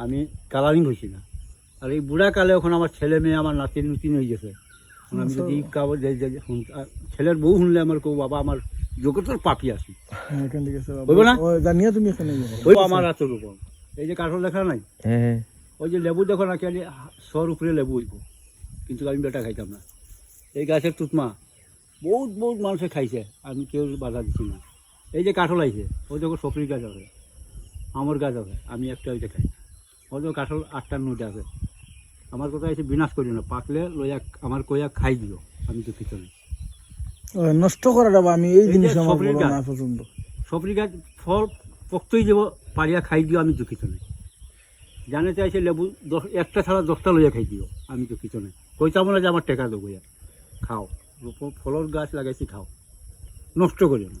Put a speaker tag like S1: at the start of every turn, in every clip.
S1: আমি কালারিং হয়েছি না। আর এই বুড়া কালে এখন আমার ছেলে মেয়ে আমার নাতিন নুতিন হয়ে গেছে। আমি যদি কাগজ যে- যে- যে শুন- আর ছেলের বউ শুনলে আমার কেউ বাবা আমার জগতের পাপি আছি।
S2: হ্যাঁ, জানিয়ে তুমি এখানে
S1: ওই আমার হাতের উপর। এই যে কাঠল দেখা নাই?
S3: হ্যাঁ
S1: ওই যে লেবু দেখো না কেন শর উপরে লেবু হইব। কিন্তু আমি বেটা খাইতাম না। এই গাছের তুতমা বহুত বহুত মানুষে খাইছে আমি কেউ বাধা দিচ্ছি না। এই যে কাঠল আইছে ওই দেখো সপরি গাছ আছে আমের গাছ আছে আমি একটা ওইটা খাই দেখো কাঠল আটটা নটা আছে। আমার কথা আছে বিনাশ করি না পাকলে লইয়া আমার কইয়া খাই দিও আমি তো কিছু নেই
S2: নষ্ট করাটা আমি এই জিনিস আমার
S1: গাছ।
S2: না পছন্দ
S1: সপরি গাছ ফল পক্তই যাব পারিয়া খাই দিও আমি দুঃখিত নেই। জানে চাইছে লেবু দশ একটা ছাড়া দশটা লইয়া খাই দিও আমি দুঃখিত নেই। কইতাম না যে আমার টেকা দেবো খাও ফলর গাছ লাগাইছি খাও। নষ্ট করিও না।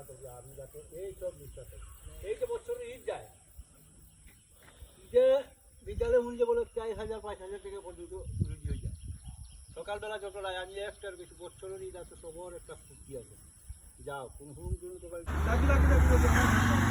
S2: আমার ইজ্জত দিব আমার দেখলি বিশ্বাস
S1: এই যে বছরে ঈদ যায়, ঈদে বিদ্যালয় মূল্য বলে চার হাজার, পাঁচ হাজার টাকা পর্যন্ত রুজি হয়ে যায়। সকালবেলা যত রায়, আমি একটার বেশি, বছরের ঈদ আছে, সবার একটা ফুর্তি আছে। যাও, কোনো কোনো
S2: লাগি